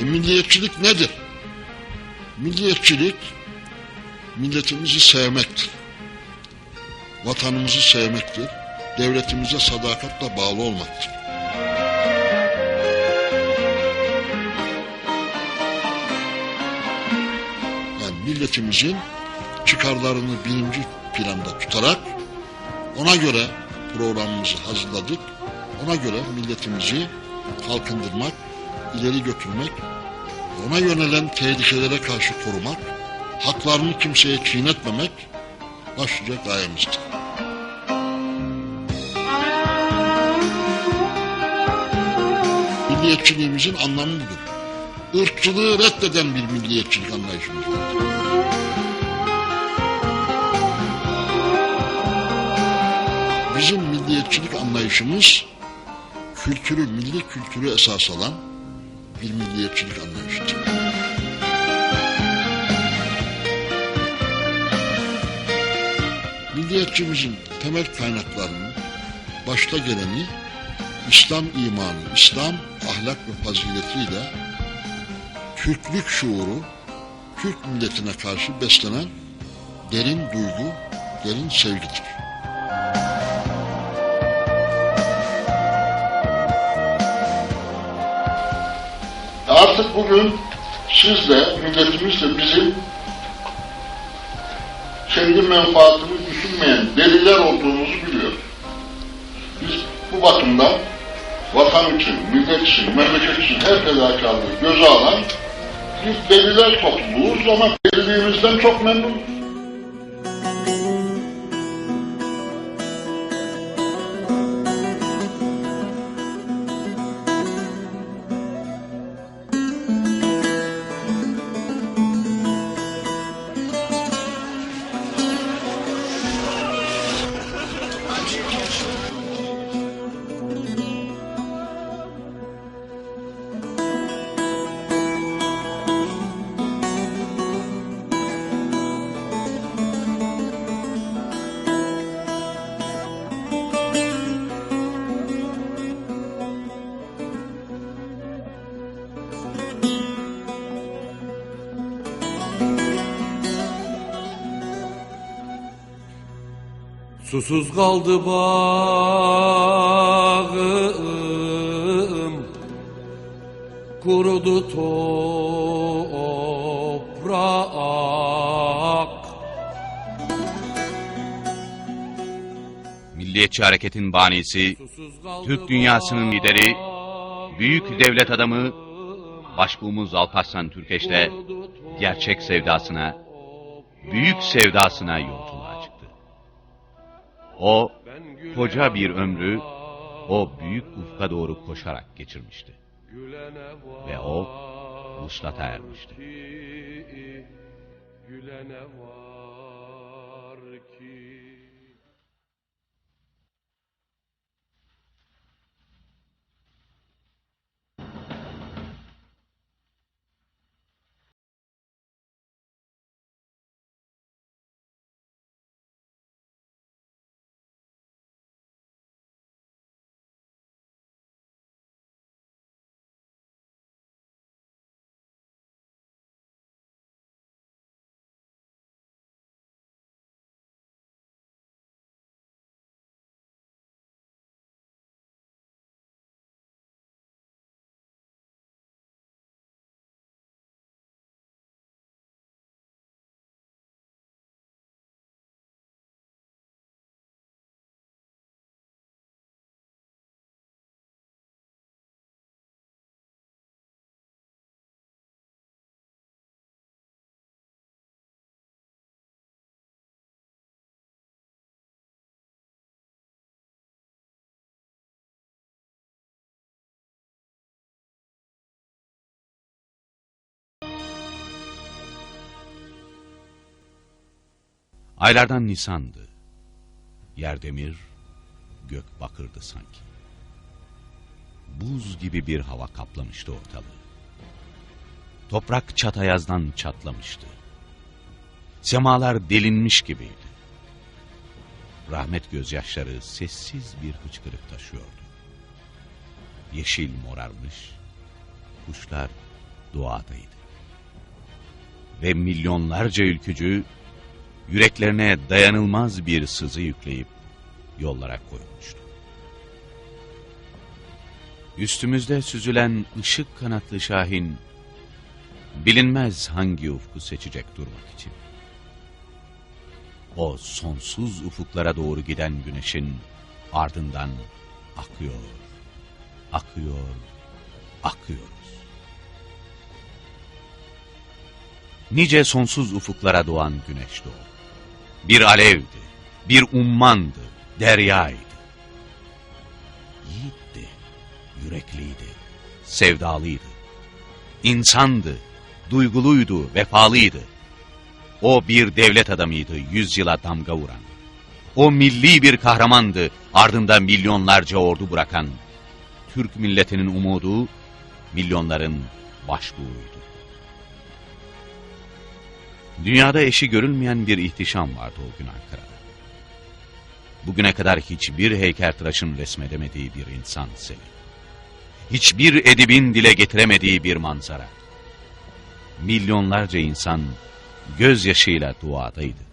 E, milliyetçilik nedir? Milliyetçilik milletimizi sevmektir. Vatanımızı sevmektir. Devletimize sadakatle bağlı olmaktır. Yani milletimizin çıkarlarını birinci planda tutarak ona göre programımızı hazırladık. Ona göre milletimizi kalkındırmak, ileri götürmek, ona yönelen tehlikelere karşı korumak, haklarını kimseye çiğnetmemek başlıca gayemizdir. Milliyetçiliğimizin anlamı budur. Irkçılığı reddeden bir milliyetçilik anlayışımız var. Bizim milliyetçilik anlayışımız kültürü, milli kültürü esas alan bir milliyetçilik anlayışıdır. Milliyetçimizin temel kaynaklarının başta geleni İslam imanı, İslam ahlak ve faziletiyle Türklük şuuru, Türk milletine karşı beslenen derin duygu, derin sevgidir. Artık bugün siz de, milletimiz de bizim kendi menfaatini düşünmeyen deliler olduğumuzu biliyor. Biz bu bakımdan vatan için, millet için, memleket için her fedakarlığı göze alan bir deliler topluluğuz ama deliliğimizden çok memnunuz. Susuz kaldı bağım. Kurudu toprak. Milliyetçi hareketin banisi, Türk dünyasının lideri, büyük devlet adamı Başbuğumuz Alparslan Türkeş'te gerçek sevdasına, büyük sevdasına yolculuğa çıktı. O, koca bir ömrü o büyük ufka doğru koşarak geçirmişti. Ve o, vuslata ermişti. Gülene var Aylardan Nisan'dı. Yer demir, gök bakırdı sanki. Buz gibi bir hava kaplamıştı ortalığı. Toprak çatayazdan çatlamıştı. Semalar delinmiş gibiydi. Rahmet gözyaşları sessiz bir hıçkırık taşıyordu. Yeşil morarmış, kuşlar duadaydı. Ve milyonlarca ülkücü yüreklerine dayanılmaz bir sızı yükleyip yollara koyulmuştu. Üstümüzde süzülen ışık kanatlı şahin bilinmez hangi ufku seçecek durmak için. O sonsuz ufuklara doğru giden güneşin ardından akıyor, akıyor, akıyoruz. Nice sonsuz ufuklara doğan güneşti o. Bir alevdi, bir ummandı, deryaydı. Yiğitti, yürekliydi, sevdalıydı. İnsandı, duyguluydu, vefalıydı. O bir devlet adamıydı yüzyıla damga vuran. O milli bir kahramandı ardında milyonlarca ordu bırakan. Türk milletinin umudu, milyonların başbuğuydu. Dünyada eşi görülmeyen bir ihtişam vardı o gün Ankara'da. Bugüne kadar hiçbir heykeltıraşın resmedemediği bir insan seli. Hiçbir edibin dile getiremediği bir manzara. Milyonlarca insan gözyaşıyla duadaydı.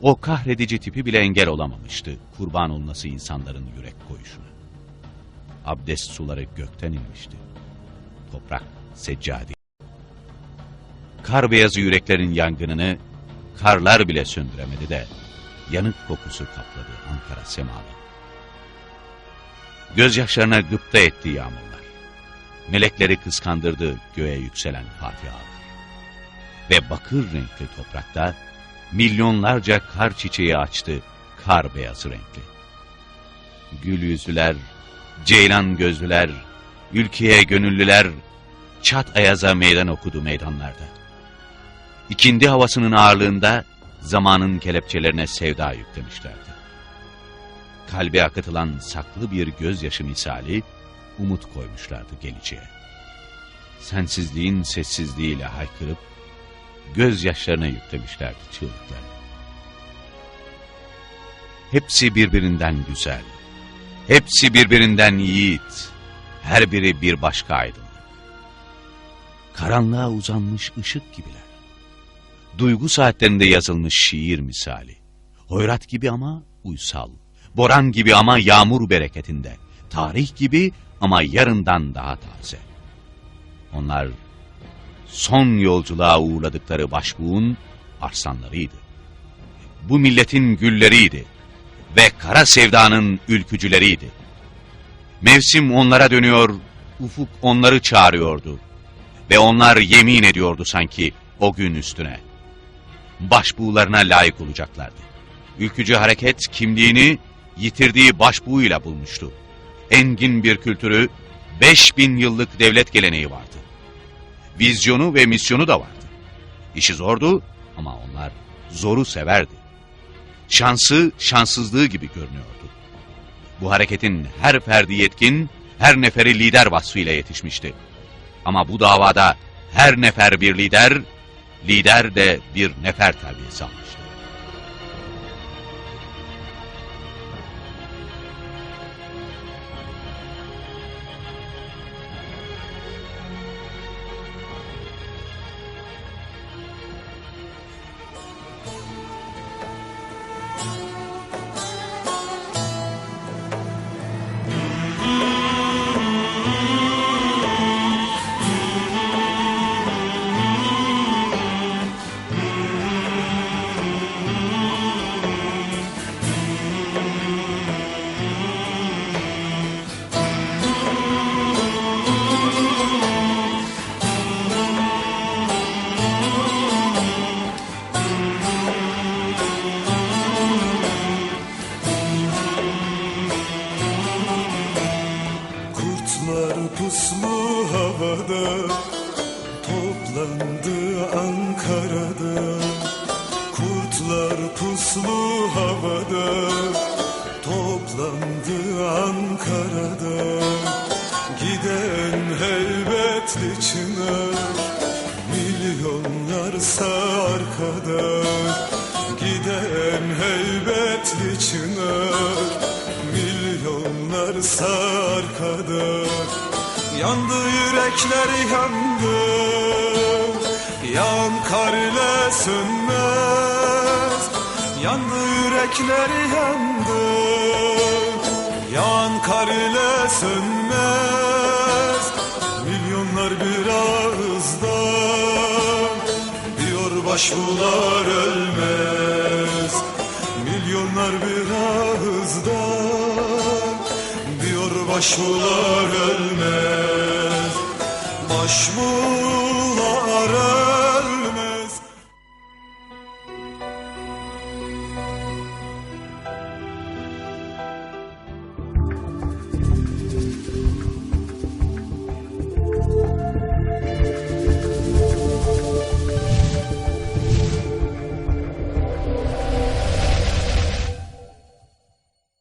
O kahredici tipi bile engel olamamıştı kurban olması insanların yürek koyuşuna. Abdest suları gökten inmişti. Toprak seccade. Kar beyazı yüreklerin yangınını karlar bile söndüremedi de yanık kokusu kapladı Ankara semaları. Gözyaşlarına gıpta etti yağmurlar. Melekleri kıskandırdı göğe yükselen fatihalar. Ve bakır renkli toprakta milyonlarca kar çiçeği açtı kar beyazı renkli. Gül yüzlüler, ceylan gözlüler, ülkeye gönüllüler, çat ayaza meydan okudu meydanlarda. İkindi havasının ağırlığında zamanın kelepçelerine sevda yüklemişlerdi. Kalbe akıtılan saklı bir gözyaşı misali umut koymuşlardı geleceğe. Sensizliğin sessizliğiyle haykırıp gözyaşlarına yüklemişlerdi çığlıklarını. Hepsi birbirinden güzel, hepsi birbirinden yiğit, her biri bir başka aydınlık. Karanlığa uzanmış ışık gibiler. Duygu saatlerinde yazılmış şiir misali. Hoyrat gibi ama uysal, boran gibi ama yağmur bereketinde, tarih gibi ama yarından daha taze. Onlar son yolculuğa uğurladıkları başbuğun arslanlarıydı. Bu milletin gülleriydi ve kara sevdanın ülkücüleriydi. Mevsim onlara dönüyor, ufuk onları çağırıyordu. Ve onlar yemin ediyordu sanki o gün üstüne. Başbuğlarına layık olacaklardı. Ülkücü hareket kimliğini yitirdiği başbuğuyla bulmuştu. Engin bir kültürü, 5000 yıllık devlet geleneği vardı. Vizyonu ve misyonu da vardı. İşi zordu ama onlar zoru severdi. Şansı şanssızlığı gibi görünüyordu. Bu hareketin her ferdi yetkin, her neferi lider vasfıyla yetişmişti. Ama bu davada her nefer bir lider, lider de bir nefer terbiyesi almıştı. Havada Toplandı Ankara'da. Kurtlar puslu havada Toplandı Ankara'da. Giden heybetli çınar Milyonlarsa arkada. Giden heybetli çınar Milyonlarsa arkada. Yandı yürekler yandı Yağan kar sönmez. Yandı yürekler yandı Yağan kar sönmez. Milyonlar bir ağızdan Diyor başbuğlar ölmez. Milyonlar bir ağızdan Diyor başbuğlar ölmez Başbuğlar